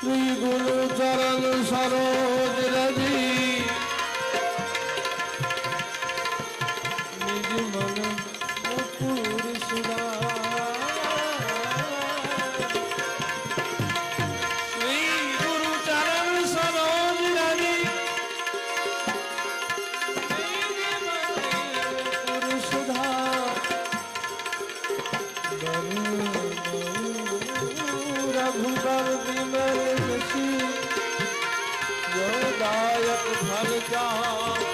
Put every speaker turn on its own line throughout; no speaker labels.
শ্রী গুরু চরণ সরণ मर जा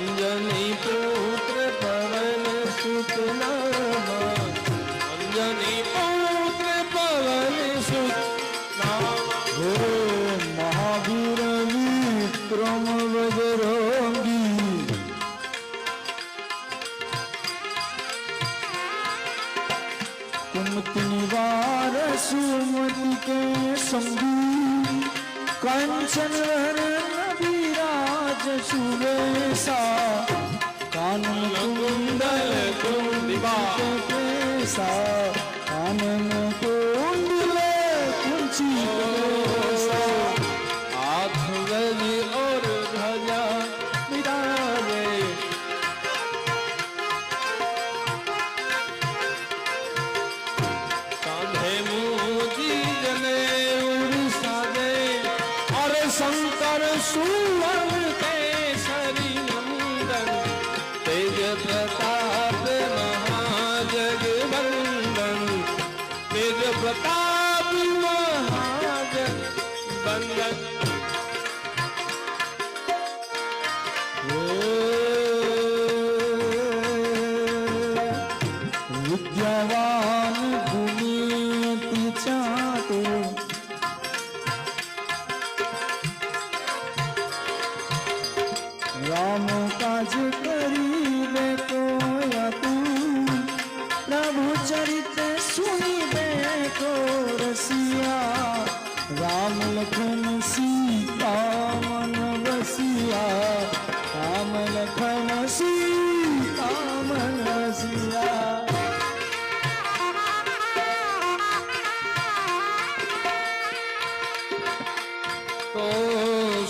अंजनी पुत्र पवन सुतना अंजनी पुत्र पवन सुतना
हो महावीर विक्रम बजरंगी कुमति निवार सुमति के संगी। कंचन हरण सुरेशा कानन
तेज
राम लखन सीता मन बसिया राम लखन सीता मन बसिया।
तो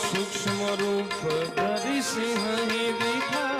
सूक्ष्म रूप धरि सिंह दिखा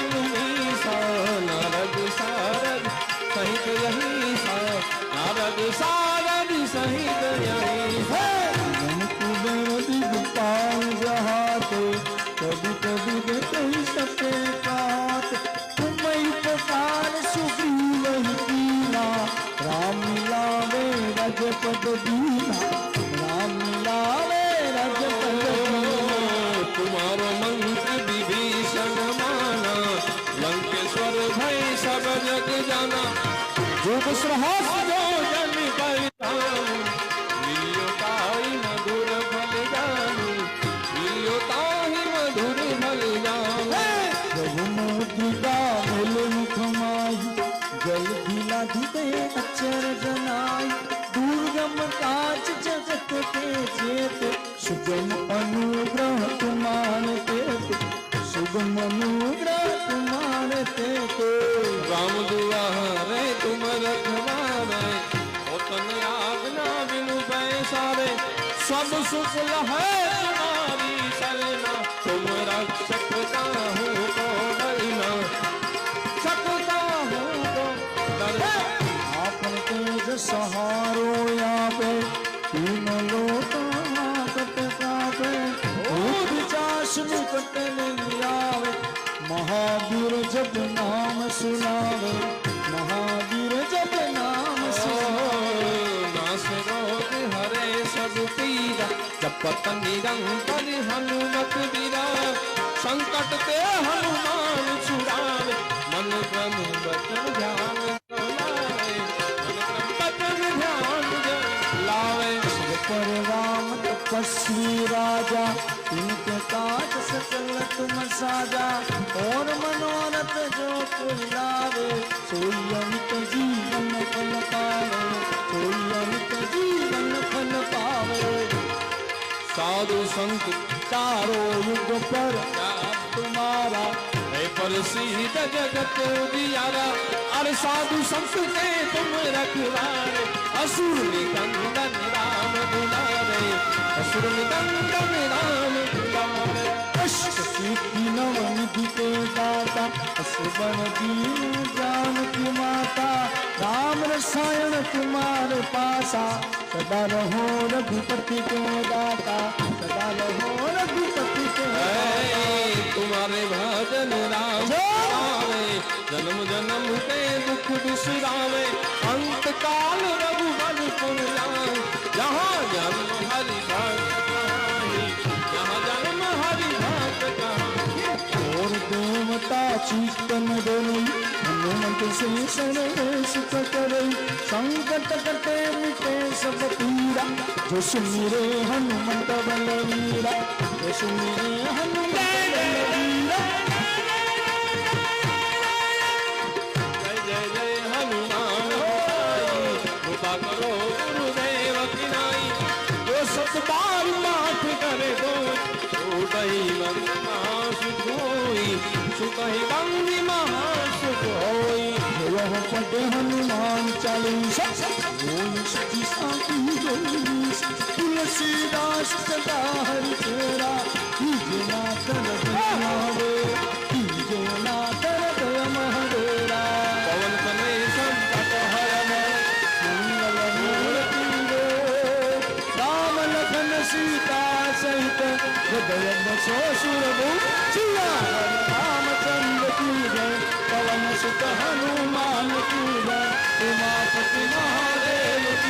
सारन सहित यही
कभी कभी कही सके कात तुम्हें प्रकार सुग्रीव कीला राम लावे रजपद दीना
मंत्र विभीषण माना लंकेश्वर भय सब जग जाना। सुख है तुम्हारी तुम रक्षक हूँ को डरना। सकता हूँ
तेज सहारो तीन भूत चास निकट नहीं महावीर जब नाम सुनावे।
जपत निरंतर हनुमत बीरा, संकट ते हनुमान छुड़ावे मन क्रम बचन ध्यान
पर राम तपस्वी राजा, इनके काज सकल तुम साजा, और मनोरथ जो कोई सोई अमित जीवन फल पावे सोई अमित जीवन फल पावे।
साधु संत,
चारों युग पर तुम्हारा।
है प्रसिद्ध जगत दियारा अरे साधु संत के तुम रखवारे। असुर निकंदन राम दुलारे असुर निकंदन राम दुलारे
अष्ट सिद्धि नव निधि के दाता जान की माता रसायन तुम्हारे पासा। सदा रहो रघुपति के दाता। सदा रहो रघुपति के
तुम्हारे भजन राम जन्म जन्म के दुख बिसरावे अंत काल पुर जाए। जहाँ जन्म हरि जहाँ जन्म हरि भक्त
और देवता चित्तन डोली हनुमत से सर्वेश करे संकट कटे मिटे सब पीरा जो सुमिरे हनुमत बलवीरा जो सुमिरे हनुमत बलवीरा
जय जय हनुमान करो गुरुदेव की पाठ करे दो હોય
એવો પડે હનુમાન ચાલીસ બોલ સખી સાચી જોઈશ તુલસીદાસ સદા હરિ તેરા તુજે ના તરત આવે તુજે ના તરત મહદેરા
પવન કને સંકટ હરમ
મંગલ મૂર્તિ રે રામ લખન સીતા સહિત હૃદય બસો की जय। पवन सुत हनुमान की जय। उमापति महादेव